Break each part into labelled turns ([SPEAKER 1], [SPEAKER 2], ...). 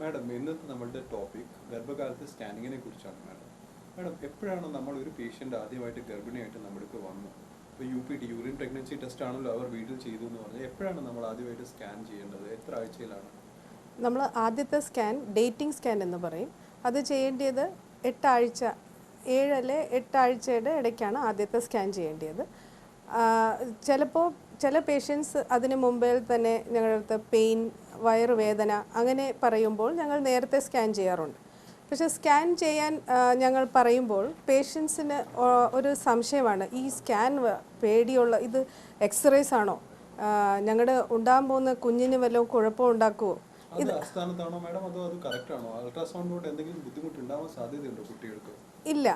[SPEAKER 1] Madam ഇന്നത്തെ നമ്മളുടെ topic ഗർഭകാലത്ത് സ്കാനിങ്ങിനെ കുറിച്ചാണ് മാഡം മാഡം എപ്പോഴാണ് നമ്മൾ ഒരു പേഷ്യന്റ് ആദ്യമായിട്ട് ഗർഭിണിയായിട്ട് നമ്മൾക്ക് വന്നു? ഇപ്പോൾ U P T urine pregnancy test ആണല്ലോ അവർ വീട്ടിൽ ചെയ്തു എന്ന് പറഞ്ഞാൽ എപ്പോഴാണ് നമ്മൾ ആദ്യമായിട്ട് സ്കാൻ ചെയ്യേണ്ടത്? എത്ര ആഴ്ചയിലാണ്?
[SPEAKER 2] നമ്മൾ ആദ്യത്തെ സ്കാൻ ഡേറ്റിംഗ് സ്കാൻ എന്ന് പറയും. അത് ചെയ്യേണ്ടത് എട്ടാഴ്ച ഏഴല്ലേ എട്ടാഴ്ചയുടെ ഇടയ്ക്കാണ് ആദ്യത്തെ സ്കാൻ ചെയ്യേണ്ടത്. ചിലപ്പോൾ ചില പേഷ്യൻസ് അതിന് മുമ്പേ തന്നെ ഞങ്ങളുടെ അടുത്ത് പെയിൻ വയറുവേദന അങ്ങനെ പറയുമ്പോൾ ഞങ്ങൾ നേരത്തെ സ്കാൻ ചെയ്യാറുണ്ട്. പക്ഷേ സ്കാൻ ചെയ്യാൻ ഞങ്ങൾ പറയുമ്പോൾ പേഷ്യൻസിന് ഒരു സംശയമാണ്. ഈ സ്കാൻ പേടിയുള്ള ഇത് എക്സ്റേസ് ആണോ? ഞങ്ങളുടെ ഉണ്ടാകാൻ പോകുന്ന കുഞ്ഞിന് വല്ലതും കുഴപ്പം ഉണ്ടാക്കുമോ ഇല്ല.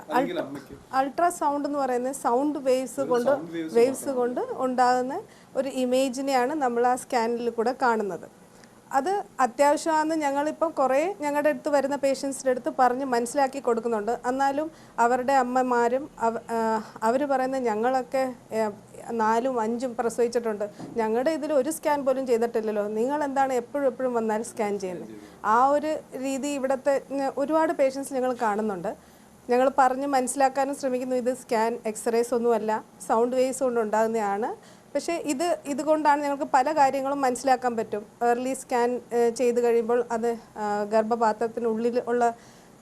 [SPEAKER 2] അൾട്രാസൗണ്ട് എന്ന് പറയുന്നത് സൗണ്ട് വേവ്സ് കൊണ്ട് വേവ്സ് കൊണ്ട് ഉണ്ടാകുന്ന ഒരു ഇമേജിനെയാണ് നമ്മൾ ആ സ്കാനിൽ കൂടെ കാണുന്നത്. അത് അത്യാവശ്യമാണെന്ന് ഞങ്ങളിപ്പം കുറേ ഞങ്ങളുടെ അടുത്ത് വരുന്ന പേഷ്യൻസിന്റെ അടുത്ത് പറഞ്ഞ് മനസ്സിലാക്കി കൊടുക്കുന്നുണ്ട്. എന്നാലും അവരുടെ അമ്മമാരും അവർ പറയുന്ന ഞങ്ങളൊക്കെ നാലും അഞ്ചും പ്രസവിച്ചിട്ടുണ്ട്. ഞങ്ങളുടെ ഇതിൽ ഒരു സ്കാൻ പോലും ചെയ്തിട്ടില്ലല്ലോ. നിങ്ങൾ എന്താണ് എപ്പോഴും എപ്പോഴും വന്നാൽ സ്കാൻ ചെയ്യുന്നത്. ആ ഒരു രീതി ഇവിടുത്തെ ഒരുപാട് പേഷ്യൻസ് ഞങ്ങൾ കാണുന്നുണ്ട്. ഞങ്ങൾ പറഞ്ഞ് മനസ്സിലാക്കാനും ശ്രമിക്കുന്നു. ഇത് സ്കാൻ എക്സ്റേസ് ഒന്നുമല്ല സൗണ്ട് വേവ്സ് കൊണ്ട് ഉണ്ടാകുന്നതാണ് പക്ഷേ ഇത് ഇതുകൊണ്ടാണ് ഞങ്ങൾക്ക് പല കാര്യങ്ങളും മനസ്സിലാക്കാൻ പറ്റും. ഏർലി സ്കാൻ ചെയ്ത് കഴിയുമ്പോൾ അത് ഗർഭപാത്രത്തിനുള്ളിൽ ഉള്ള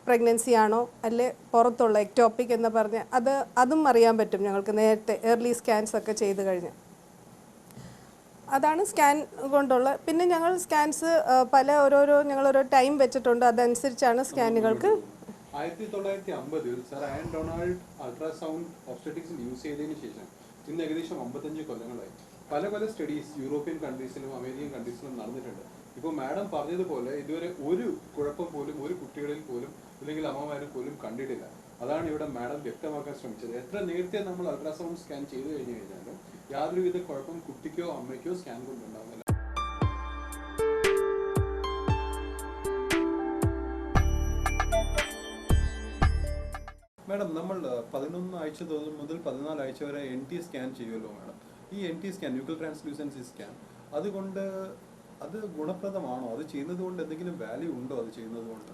[SPEAKER 2] പ്രഗ്നൻസി ആണോ അല്ലെ പുറത്തുള്ള എക്ടോപ്പിക് എന്ന് പറഞ്ഞ് അത് അതും അറിയാൻ പറ്റും ഞങ്ങൾക്ക് നേരത്തെ ഏർലി സ്കാൻസ് ഒക്കെ ചെയ്ത് കഴിഞ്ഞ്. അതാണ് സ്കാൻ കൊണ്ടുള്ള പിന്നെ ഞങ്ങൾ സ്കാൻസ് പല ഓരോരോ ഞങ്ങൾ ഓരോ ടൈം വെച്ചിട്ടുണ്ട്. അതനുസരിച്ചാണ് സ്കാനുകൾക്ക്
[SPEAKER 1] ആയിരത്തി തൊള്ളായിരത്തി അമ്പതിൽ സർ ആൻഡ് ഡൊണാൾഡ് അൾട്രാസൗണ്ട് ഒബ്സ്റ്ററ്റിക്സിൽ യൂസ് ചെയ്തതിന് ശേഷം ഇന്ന് ഏകദേശം അമ്പത്തഞ്ച് കൊല്ലങ്ങളായി. പല പല സ്റ്റഡീസ് യൂറോപ്യൻ കൺട്രീസിലും അമേരിക്കൻ കൺട്രീസിലും നടന്നിട്ടുണ്ട്. ഇപ്പോൾ മാഡം പറഞ്ഞതുപോലെ ഇതുവരെ ഒരു കുഴപ്പം പോലും ഒരു കുട്ടികളിൽ പോലും അല്ലെങ്കിൽ അമ്മമാരിൽ പോലും കണ്ടിട്ടില്ല. അതാണ് ഇവിടെ മാഡം വ്യക്തമാക്കാൻ ശ്രമിച്ചത്. എത്ര നേരത്തെ നമ്മൾ അൾട്രാസൗണ്ട് സ്കാൻ ചെയ്തു കഴിഞ്ഞു കഴിഞ്ഞാലും യാതൊരുവിധ കുഴപ്പം കുട്ടിക്കോ അമ്മയ്ക്കോ സ്കാൻ കൊണ്ടുണ്ടാകുന്നില്ല മാഡം നമ്മൾ പതിനൊന്ന് ആഴ്ച തോന്നും മുതൽ പതിനാല് ആഴ്ച വരെ എൻ ടി സ്കാൻ ചെയ്യുമല്ലോ മാഡം ഈ N T scan nuclear translucency scan അതുകൊണ്ട് അത് ഗുണപ്രദമാണോ? അത് ചെയ്യുന്നത് കൊണ്ട് എന്തെങ്കിലും വാല്യൂ ഉണ്ടോ അത് ചെയ്യുന്നത് കൊണ്ട്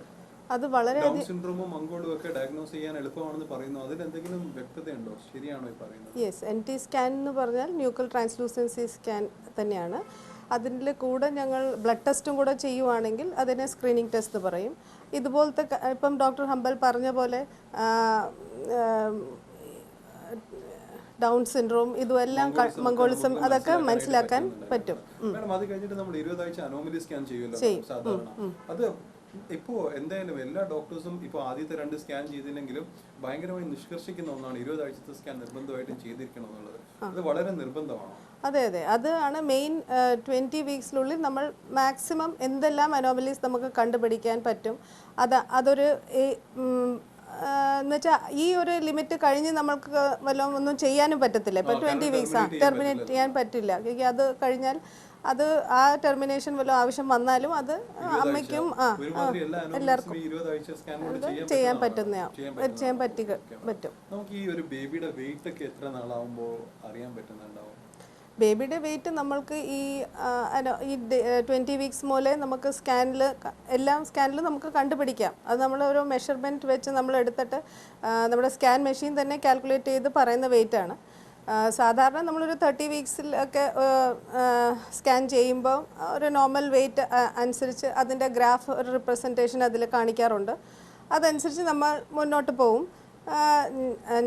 [SPEAKER 2] അത് വളരെ
[SPEAKER 1] ഡൗൺ സിൻഡ്രോമും മംഗോളും ഒക്കെ ഡയഗ്നോസ് ചെയ്യാൻ എളുപ്പമാണെന്ന് പറയുന്നു. അതിൽ എന്തെങ്കിലും വ്യക്തതയുണ്ടോ? ശരിയാണോ ഈ പറയുന്നത്?
[SPEAKER 2] യെസ് എൻ ടി സ്കാൻ എന്ന് പറഞ്ഞാൽ ന്യൂക്ലിയർ ട്രാൻസ്ലൂസൻസി സ്കാൻ തന്നെയാണ്. അതിന്റെ കൂടെ ഞങ്ങൾ ബ്ലഡ് ടെസ്റ്റും കൂടെ ചെയ്യുവാണെങ്കിൽ അതിനെ സ്ക്രീനിങ് ടെസ്റ്റ് പറയും. ഇതുപോലത്തെ ഇപ്പം ഡോക്ടർ ഹംബൽ പറഞ്ഞ പോലെ ഡൗൺ സിൻഡ്രോം ഇതുമെല്ലാം മംഗോളിസം അതൊക്കെ മനസ്സിലാക്കാൻ പറ്റും.
[SPEAKER 1] അത് കഴിഞ്ഞിട്ട് നമ്മൾ ഇരുപതാഴ്ച അനോമലി സ്കാൻ ചെയ്യുമല്ലോ സാധാരണ. അത് ഇപ്പോ എന്തായാലും എല്ലാ ഡോക്ടേഴ്സും ഇപ്പോൾ ആദ്യത്തെ രണ്ട് സ്കാൻ ചെയ്തില്ലെങ്കിലും ഭയങ്കരമായി നിഷ്കർഷിക്കുന്ന ഒന്നാണ് ഇരുപതാഴ്ചത്തെ സ്കാൻ നിർബന്ധമായിട്ടും ചെയ്തിരിക്കണം എന്നുള്ളത് അത് വളരെ നിർബന്ധമാണ്?
[SPEAKER 2] അതെ അതെ. അതാണ് മെയിൻ ട്വന്റി വീക്സിനുള്ളിൽ നമ്മൾ മാക്സിമം എന്തെല്ലാം അനോമലീസ് നമുക്ക് കണ്ടുപിടിക്കാൻ പറ്റും. അത് അതൊരു എന്നുവെച്ചാൽ ഈ ഒരു ലിമിറ്റ് കഴിഞ്ഞ് നമുക്ക് വല്ലതും ഒന്നും ചെയ്യാനും പറ്റത്തില്ല. ഇപ്പം ട്വന്റി വീക്സ് ആ ടെർമിനേറ്റ് ചെയ്യാൻ പറ്റില്ല. അത് കഴിഞ്ഞാൽ അത് ആ ടെർമിനേഷൻ വല്ല ആവശ്യം വന്നാലും അത് അമ്മയ്ക്കും ആ
[SPEAKER 1] എല്ലാവർക്കും. ചെയ്യാൻ?
[SPEAKER 2] പറ്റുന്ന ചെയ്യാൻ പറ്റി പറ്റും.
[SPEAKER 1] നമുക്ക് ഈ ഒരു ബേബിയുടെ വെയിറ്റ് ഒക്കെ എത്ര നാളാവുമ്പോൾ അറിയാൻ പറ്റുന്നുണ്ടാവും?
[SPEAKER 2] ബേബിയുടെ വെയിറ്റ് നമ്മൾക്ക് ഈ ഈ ട്വന്റി വീക്സ് മുതലേ നമുക്ക് സ്കാനിൽ എല്ലാം സ്കാനിൽ നമുക്ക് കണ്ടുപിടിക്കാം. അത് നമ്മൾ ഒരു മെഷർമെന്റ് വെച്ച് നമ്മൾ എടുത്തിട്ട് നമ്മുടെ സ്കാൻ മെഷീൻ തന്നെ കാൽക്കുലേറ്റ് ചെയ്ത് പറയുന്ന വെയിറ്റാണ് സാധാരണ നമ്മളൊരു തേർട്ടി വീക്സിലൊക്കെ സ്കാൻ ചെയ്യുമ്പോൾ ഒരു നോർമൽ വെയിറ്റ് അനുസരിച്ച് അതിന്റെ ഗ്രാഫ് ഒരു റിപ്രസെന്റേഷൻ അതിൽ കാണിക്കാറുണ്ട്. അതനുസരിച്ച് നമ്മൾ മുന്നോട്ട് പോവും.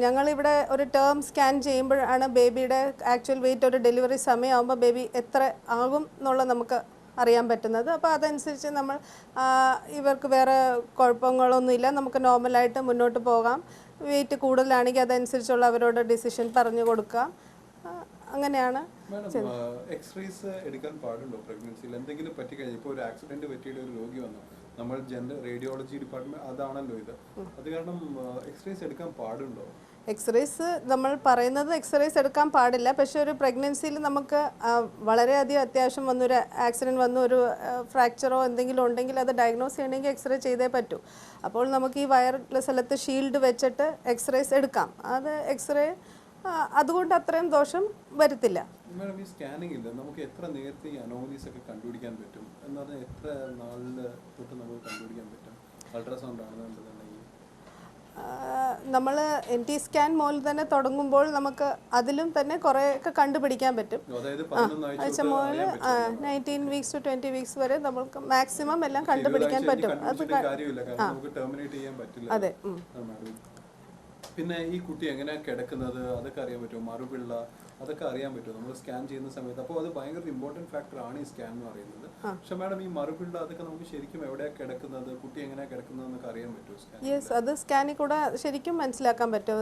[SPEAKER 2] ഞങ്ങളിവിടെ ഒരു ടേം സ്കാൻ ചെയ്യുമ്പോഴാണ് ബേബിയുടെ ആക്ച്വൽ വെയിറ്റ് ഒരു ഡെലിവറി സമയമാകുമ്പോൾ ബേബി എത്ര ആകും എന്നുള്ള നമുക്ക് അറിയാൻ പറ്റുന്നത്. അപ്പോൾ അതനുസരിച്ച് നമ്മൾ ഇവർക്ക് വേറെ കുഴപ്പങ്ങളൊന്നുമില്ല. നമുക്ക് നോർമലായിട്ട് മുന്നോട്ട് പോകാം. വെയിറ്റ് കൂടുതലാണെങ്കിൽ അതനുസരിച്ചുള്ള അവരോട് ഡിസിഷൻ പറഞ്ഞു കൊടുക്കാം ആ, അങ്ങനെയാണ്
[SPEAKER 1] എക്സ്റേസ് എടുക്കാൻ പാടുണ്ടോ പ്രഗ്നൻസിയിൽ എന്തെങ്കിലും പറ്റി കഴിഞ്ഞാൽ ഇപ്പോൾ ഒരു ആക്സിഡന്റ് പറ്റിയിട്ട് ഒരു രോഗി വന്നു. നമ്മൾ ജനറൽ റേഡിയോളജി ഡിപ്പാർട്ട്മെന്റ് അതാണല്ലോ ഇത്. അത് കാരണം എക്സ്റേസ് എടുക്കാൻ പാടുണ്ടോ?
[SPEAKER 2] എക്സ്റേസ് നമ്മൾ പറയുന്നത് എക്സ്റേസ് എടുക്കാൻ പാടില്ല. പക്ഷേ ഒരു പ്രഗ്നൻസിയിൽ നമുക്ക് വളരെയധികം അത്യാവശ്യം വന്നൊരു ആക്സിഡന്റ് വന്നു ഒരു ഫ്രാക്ചറോ എന്തെങ്കിലും ഉണ്ടെങ്കിൽ അത് ഡയഗ്നോസ് ചെയ്യണമെങ്കിൽ എക്സ്റേ ചെയ്തേ പറ്റൂ. അപ്പോൾ നമുക്ക് ഈ വയറുള്ള സ്ഥലത്ത് ഷീൽഡ് വെച്ചിട്ട് എക്സ്റേസ് എടുക്കാം. അത് എക്സ്റേ അതുകൊണ്ട് അത്രയും ദോഷം വരത്തില്ല.
[SPEAKER 1] മാഡം ഈ സ്കാനിങ് ഇല്ല? നമുക്ക് എത്ര നേരത്തെ ഈ അനോമലീസ് ഒക്കെ കണ്ടുപിടിക്കാൻ പറ്റും? എന്ന് പറഞ്ഞാൽ എത്ര നാളിൽ തൊട്ട് നമുക്ക് അൾട്രാസൗണ്ട് ആണെന്നുണ്ടെന്നുണ്ടെങ്കിൽ
[SPEAKER 2] നമ്മൾ എൻ ടി സ്കാൻ മുതൽ തന്നെ തുടങ്ങുമ്പോൾ നമുക്ക് അതിലും തന്നെ കുറേയൊക്കെ കണ്ടുപിടിക്കാൻ പറ്റും.
[SPEAKER 1] ആഴ്ച
[SPEAKER 2] മുതൽ nineteen weeks to twenty weeks വരെ നമുക്ക് മാക്സിമം എല്ലാം കണ്ടുപിടിക്കാൻ പറ്റും. അത് അതെ.
[SPEAKER 1] പിന്നെ ഈ കുട്ടി എങ്ങനെയാണ് കിടക്കുന്നത്? അതൊക്കെ അറിയാൻ പറ്റുമോ? മറുപിള്ള അതൊക്കെ അറിയാൻ പറ്റുമോ? നമ്മൾ സ്കാൻ ചെയ്യുന്ന സമയത്ത്. അപ്പോൾ അത് ഭയങ്കര ഇമ്പോർട്ടന്റ് ഫാക്ടർ ആണ് ഈ സ്കാൻ എന്ന് പറയുന്നത്. പക്ഷെ മാഡം ഈ മറുപിള്ള അതൊക്കെ നമുക്ക് ശരിക്കും എവിടെയാ കിടക്കുന്നത്? കുട്ടി എങ്ങനെയാണ് കിടക്കുന്നത് എന്നൊക്കെ അറിയാൻ പറ്റുമോ
[SPEAKER 2] യെസ് അത് സ്കാനിൽ കൂടെ ശരിക്കും മനസ്സിലാക്കാൻ പറ്റും.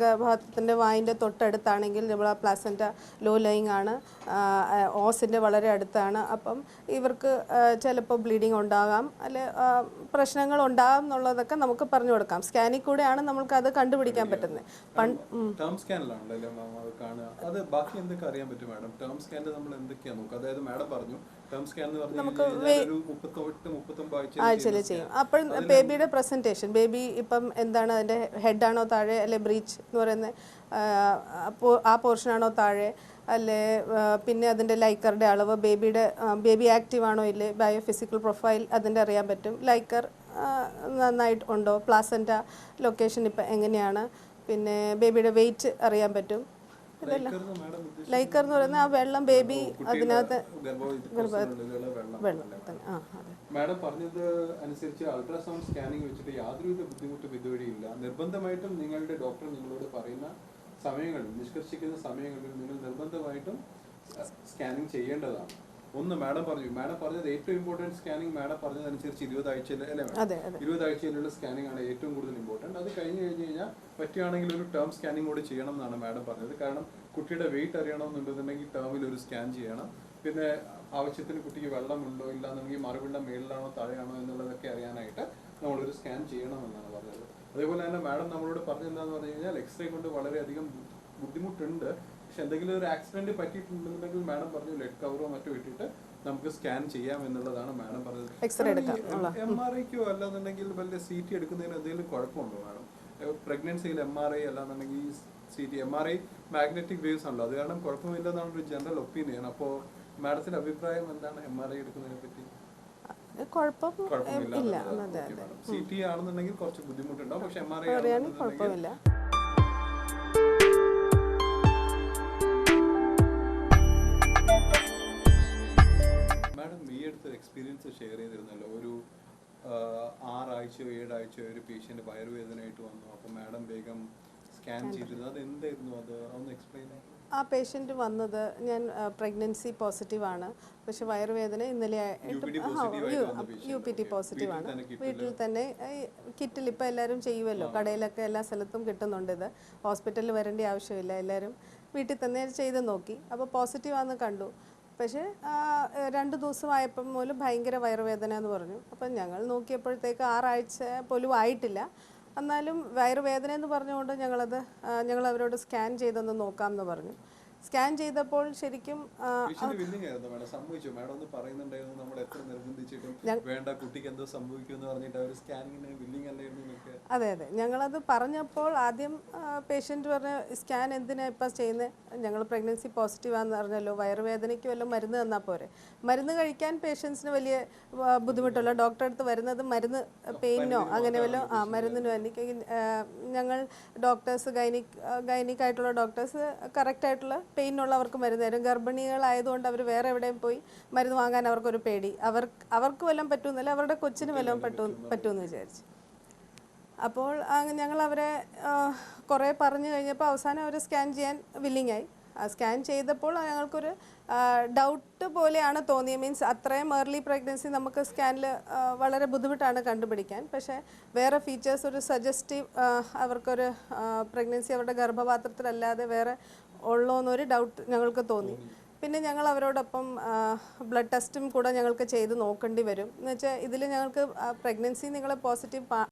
[SPEAKER 2] ഗർഭാഗത്തിന്റെ ഗർഭപാത്രത്തിന്റെ വായിന്റെ തൊട്ടടുത്താണെങ്കിൽ നമ്മൾ പ്ലാസന്റ ലോ ലൈങ് ആണ്. ഓസിന്റെ വളരെ അടുത്താണ്. അപ്പം ഇവർക്ക് ചിലപ്പോൾ ബ്ലീഡിങ് ഉണ്ടാകാം. അല്ലെ പ്രശ്നങ്ങൾ ഉണ്ടാകാം എന്നുള്ളതൊക്കെ നമുക്ക് പറഞ്ഞു കൊടുക്കാം. സ്കാനിൽ കൂടെയാണ് നമ്മൾക്ക് അത് കണ്ടുപിടിക്കാൻ പറ്റുന്നത്
[SPEAKER 1] ടേം സ്കാനിലാണല്ലോ കാണുക. അത് ബാക്കി എന്തൊക്കെ അറിയാൻ പറ്റും മാഡം ടേം സ്കാനിൽ നമ്മൾ എന്തൊക്കെയാ നോക്കുക? അതായത് മാഡം പറഞ്ഞു ടേം സ്കാൻ എന്ന് പറഞ്ഞു നമുക്ക്
[SPEAKER 2] ആഴ്ചയിൽ ചെയ്യും. അപ്പോൾ ബേബിയുടെ പ്രസന്റേഷൻ ബേബി ഇപ്പം എന്താണ് അതിന്റെ ഹെഡാണോ താഴെ അല്ലെ ബ്രീച്ച് എന്ന് പറയുന്ന ആ, പോർഷൻ ആണോ താഴെ? അല്ലെ പിന്നെ അതിന്റെ ലൈക്കറുടെ അളവ് ബേബിയുടെ ബേബി ആക്റ്റീവ് ആണോ ഇല്ലേ? ബയോ ഫിസിക്കൽ പ്രൊഫൈൽ അതിന്റെ അറിയാൻ പറ്റും. ലൈക്കർ നന്നായിട്ട് ഉണ്ടോ? പ്ലാസന്റ ലൊക്കേഷൻ ഇപ്പം എങ്ങനെയാണ്? പിന്നെ ബേബിയുടെ വെയിറ്റ് അറിയാൻ പറ്റും. ഇതെല്ലാം. ലൈക്കർ എന്ന് പറയുന്ന ആ വെള്ളം ബേബി അതിനകത്ത്
[SPEAKER 1] വെള്ളം
[SPEAKER 2] ആ അതെ.
[SPEAKER 1] മാഡം പറഞ്ഞത് അനുസരിച്ച് അൾട്രാസൗണ്ട് സ്കാനിംഗ് വെച്ചിട്ട് യാതൊരുവിധ ബുദ്ധിമുട്ടും ഇതുവഴിയില്ല നിർബന്ധമായിട്ടും നിങ്ങളുടെ ഡോക്ടർ നിങ്ങളോട് പറയുന്ന സമയങ്ങളിൽ നിഷ്കർഷിക്കുന്ന സമയങ്ങളിൽ നിങ്ങൾ നിർബന്ധമായിട്ടും സ്കാനിങ് ചെയ്യേണ്ടതാണ്. ഒന്ന് മാഡം പറഞ്ഞു. മാഡം പറഞ്ഞത് ഏറ്റവും ഇമ്പോർട്ടന്റ് സ്കാനിങ് മാഡം പറഞ്ഞതനുസരിച്ച് ഇരുപതാഴ്ച ഇരുപതാഴ്ചയിലുള്ള അല്ലേ മാഡം? സ്കാനിങ് ആണ് ഏറ്റവും കൂടുതൽ ഇമ്പോർട്ടന്റ് അത് കഴിഞ്ഞ് കഴിഞ്ഞ് കഴിഞ്ഞാൽ പറ്റുകയാണെങ്കിൽ ഒരു ടേം സ്കാനിങ് കൂടി ചെയ്യണം എന്നാണ് മാഡം പറഞ്ഞത്. കാരണം കുട്ടിയുടെ വെയിറ്റ് അറിയണമെന്നുണ്ടെന്നുണ്ടെങ്കിൽ ടേമിൽ ഒരു സ്കാൻ ചെയ്യണം. പിന്നെ ആവശ്യത്തിന് കുട്ടിക്ക് വെള്ളമുണ്ടോ ഇല്ല എന്നുണ്ടെങ്കിൽ മേളിലാണോ താഴെയാണോ എന്നുള്ളതൊക്കെ അറിയാനായിട്ട് നമ്മളൊരു സ്കാൻ ചെയ്യണമെന്നാണ് പറഞ്ഞത്. അതേപോലെ തന്നെ മാഡം നമ്മളോട് പറഞ്ഞെന്താന്ന് പറഞ്ഞു കഴിഞ്ഞാൽ എക്സ്റേ കൊണ്ട് വളരെയധികം ബുദ്ധിമുട്ടുണ്ട്. പക്ഷെ എന്തെങ്കിലും ഒരു ആക്സിഡന്റ് പറ്റിയിട്ടുണ്ടെന്നുണ്ടെങ്കിൽ മാഡം പറഞ്ഞു ലെഡ് കവറോ മറ്റോ ഇട്ടിട്ട് നമുക്ക് സ്കാൻ ചെയ്യാം എന്നുള്ളതാണ് മാഡം പറഞ്ഞത്. എം ആർ ഐക്കോ അല്ലാന്നുണ്ടെങ്കിൽ വല്ല സി ടി എടുക്കുന്നതിന് എന്തെങ്കിലും കുഴപ്പമുണ്ടോ മാഡം പ്രഗ്നൻസിയിൽ എം ആർ ഐ അല്ലാന്നുണ്ടെങ്കിൽ C T M R I magnetic waves ആണല്ലോ. അത് കാരണം കുഴപ്പമില്ലെന്നാണ് ഒരു ജനറൽ ഒപ്പീനിയൻ അപ്പോൾ മാഡത്തിന്റെ അഭിപ്രായം എന്താണ് എം ആർ ഐ എടുക്കുന്നതിനെ പറ്റി?
[SPEAKER 2] കുഴപ്പം ഇല്ല.
[SPEAKER 1] സി ടി ആണെന്നുണ്ടെങ്കിൽ കുറച്ച് ബുദ്ധിമുട്ടുണ്ടാവും. പക്ഷെ എം ആർ ഐ
[SPEAKER 2] അറിയാണെങ്കിൽ
[SPEAKER 1] അടുത്ത് എക്സ്പീരിയൻസ് ഷെയർ ചെയ്തിരുന്നല്ലോ. ഒരു ആറാഴ്ചയോ ഏഴാഴ്ചയോ ഒരു പേഷ്യന്റ് വയറുവേദനയായിട്ട് വന്നു. അപ്പോൾ മാഡം വേഗം സ്കാൻ ചെയ്തിരുന്നു. അത് എന്തായിരുന്നു അത് ഒന്ന് എക്സ്പ്ലെയിൻ
[SPEAKER 2] ആ പേഷ്യന്റ് വന്നത് ഞാൻ പ്രഗ്നൻസി പോസിറ്റീവ് ആണ്. പക്ഷെ വയറുവേദന ഇന്നലെ. യു പി ടി പോസിറ്റീവ് ആണ്
[SPEAKER 1] വീട്ടിൽ തന്നെ
[SPEAKER 2] വീട്ടിൽ തന്നെ കിറ്റിൽ ഇപ്പോൾ എല്ലാവരും ചെയ്യുമല്ലോ കടയിലൊക്കെ എല്ലാ സ്ഥലത്തും കിട്ടുന്നുണ്ട് ഇത്. ഹോസ്പിറ്റലിൽ വരേണ്ട ആവശ്യമില്ല. എല്ലാവരും വീട്ടിൽ തന്നെ ചെയ്ത് നോക്കി. അപ്പോൾ പോസിറ്റീവ് ആണെന്ന് കണ്ടു. പക്ഷേ രണ്ട് ദിവസമായപ്പം പോലും ഭയങ്കര വയറുവേദന എന്ന് പറഞ്ഞു. അപ്പം ഞങ്ങൾ നോക്കിയപ്പോഴത്തേക്ക് ആറാഴ്ച പോലും ആയിട്ടില്ല. എന്നാലും വയറുവേദന എന്ന് പറഞ്ഞുകൊണ്ട് ഞങ്ങളത് ഞങ്ങൾ അവരോട് സ്കാൻ ചെയ്തൊന്ന് നോക്കാം എന്ന് പറഞ്ഞു. സ്കാൻ ചെയ്തപ്പോൾ ശരിക്കും അതെ അതെ. ഞങ്ങളത് പറഞ്ഞപ്പോൾ ആദ്യം പേഷ്യന്റ് പറഞ്ഞ സ്കാൻ എന്തിനാ ഇപ്പം ചെയ്യുന്നത് ഞങ്ങൾ പ്രഗ്നൻസി പോസിറ്റീവ് ആണെന്ന് പറഞ്ഞല്ലോ. വയറുവേദനയ്ക്ക് വല്ല മരുന്ന് തന്നാൽ പോരെ? മരുന്ന് കഴിക്കാൻ പേഷ്യൻസിന് വലിയ ബുദ്ധിമുട്ടുള്ള ഡോക്ടറെ അടുത്ത് വരുന്നത് മരുന്ന് പെയിനോ അങ്ങനെ വല്ലതും ആ മരുന്നിനോ എനിക്ക് ഞങ്ങൾ ഡോക്ടേഴ്സ് ഗൈനിക് ഗൈനിക് ആയിട്ടുള്ള ഡോക്ടേഴ്സ് കറക്റ്റ് ആയിട്ടുള്ള പെയിനുള്ളവർക്ക് മരുന്ന് തരും ഗർഭിണികളായതുകൊണ്ട് അവർ വേറെ എവിടെയും പോയി മരുന്ന് വാങ്ങാൻ അവർക്കൊരു പേടി. അവർ അവർക്ക് വല്ലതും പറ്റുമെന്നല്ല അവരുടെ കൊച്ചിന് വല്ലതും പറ്റും പറ്റുമെന്ന് വിചാരിച്ചു. അപ്പോൾ ഞങ്ങൾ അവരെ കുറേ പറഞ്ഞു കഴിഞ്ഞപ്പോൾ അവസാനം അവർ സ്കാൻ ചെയ്യാൻ ആ സ്കാൻ ചെയ്തപ്പോൾ ഞങ്ങൾക്കൊരു ഡൗട്ട് പോലെയാണ് തോന്നിയത് മീൻസ് അത്രയും ഏർലി പ്രഗ്നൻസി നമുക്ക് സ്കാനിൽ വളരെ ബുദ്ധിമുട്ടാണ് കണ്ടുപിടിക്കാൻ. പക്ഷേ വേറെ ഫീച്ചേഴ്സ് ഒരു സജസ്റ്റീവ് അവർക്കൊരു പ്രഗ്നൻസി അവരുടെ ഗർഭപാത്രത്തിലല്ലാതെ വേറെ ഉള്ളോ എന്നൊരു ഡൗട്ട് ഞങ്ങൾക്ക് തോന്നി. പിന്നെ ഞങ്ങൾ അവരോടൊപ്പം ബ്ലഡ് ടെസ്റ്റും കൂടെ ഞങ്ങൾക്ക് ചെയ്ത് നോക്കേണ്ടി വരും. എന്ന് വെച്ചാൽ ഇതിൽ ഞങ്ങൾക്ക് പ്രഗ്നൻസി നിങ്ങളെ പോസിറ്റീവ്